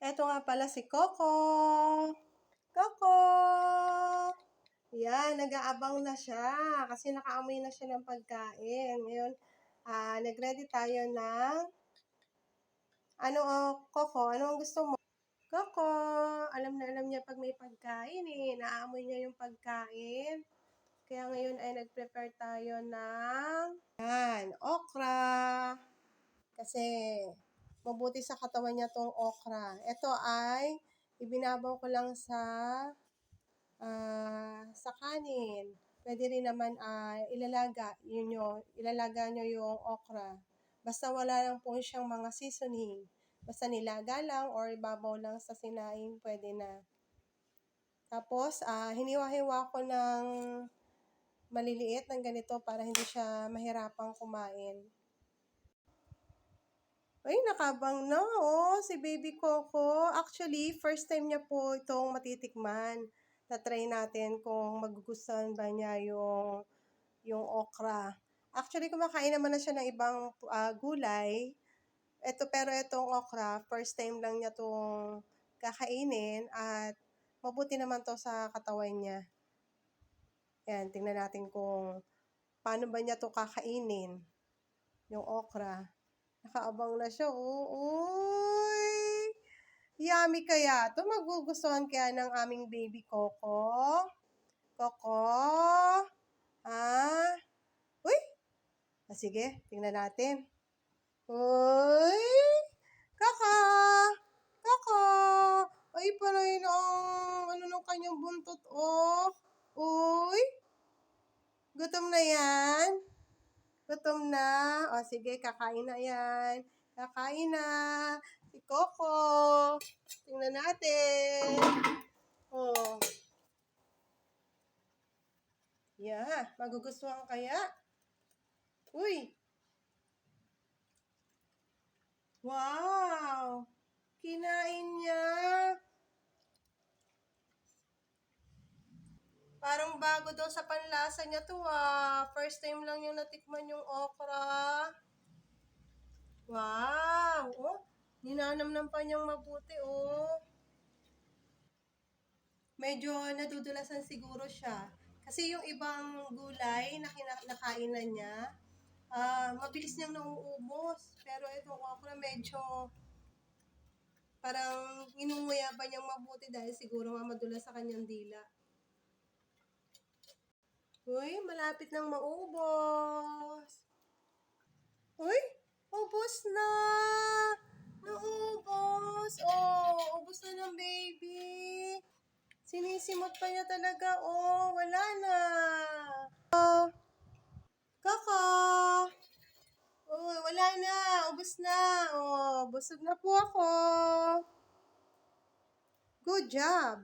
Eto nga pala si Coco. Coco! Yan, nag-aabang na siya kasi nakaamoy na siya ng pagkain. Ngayon, ah, nag-ready tayo ng ano, oh, Coco, ano ang gusto mo? Coco, alam na alam niya pag may pagkain eh. Naamoy niya yung pagkain. Kaya ngayon ay nag-prepare tayo ng yan, okra. Kasi mabuti sa katawan niya tong okra. Ito ay ibinabaw ko lang sa ah, sa kanin. Pwede rin naman ah, ilalaga, yun yung, ilalaga nyo yung okra. Basta wala lang po siyang mga seasoning. Basta nilaga lang or ibabaw lang sa sinaing, pwede na. Tapos, ah, hiniwa-hiwa ko ng maliliit ng ganito para hindi siya mahirapang kumain. Ay, nakabang na, oh, si Baby Coco. Actually, first time niya po itong matitikman. Tatry natin kung magugustuhan ba niya yung, yung okra. Actually, kumakain naman na siya ng ibang ah, gulay. Ito, pero itong okra, first time lang niya itong kakainin at mabuti naman to sa katawan niya. Yan, tingnan natin kung paano ba niya to kakainin. Yung okra. Nakaabang na siya. Uy! Yummy kaya. to magugustuhan kaya ng aming baby Coco? Coco? Ah? Uy! Ah, sige, tingnan natin. Uy! Coco! Coco! Ay, paray na ang ano ng kanyang buntot, oh. Uy! Gutom na yan? Gutom na? O, sige, kakain na yan. Kakain na. Si Coco. Tingnan natin. Oh. Yeah, magugustuhan kaya? Uy! Wow! Kinain niya. Parang bago daw sa panlasa niya to ah. First time lang natikman yung okra. Wow! Oh, ninanamnam pa niyang mabuti oh. Medyo nadudulasan siguro siya. Kasi yung ibang gulay na kina- nakain na niya, ah, mabilis niyang nauubos. Pero itong okra medyo parang inunguya pa niyang mabuti dahil siguro nga madulas sa kanyang dila. Uy, malapit nang maubos. Uy, ubos na. Naubos. Oh, ubos na ng baby. Sinisimot pa niya talaga. Oh, wala na. Oh, Kaka. Oh, wala na. Ubos na. Oh, busog na po ako. Good job.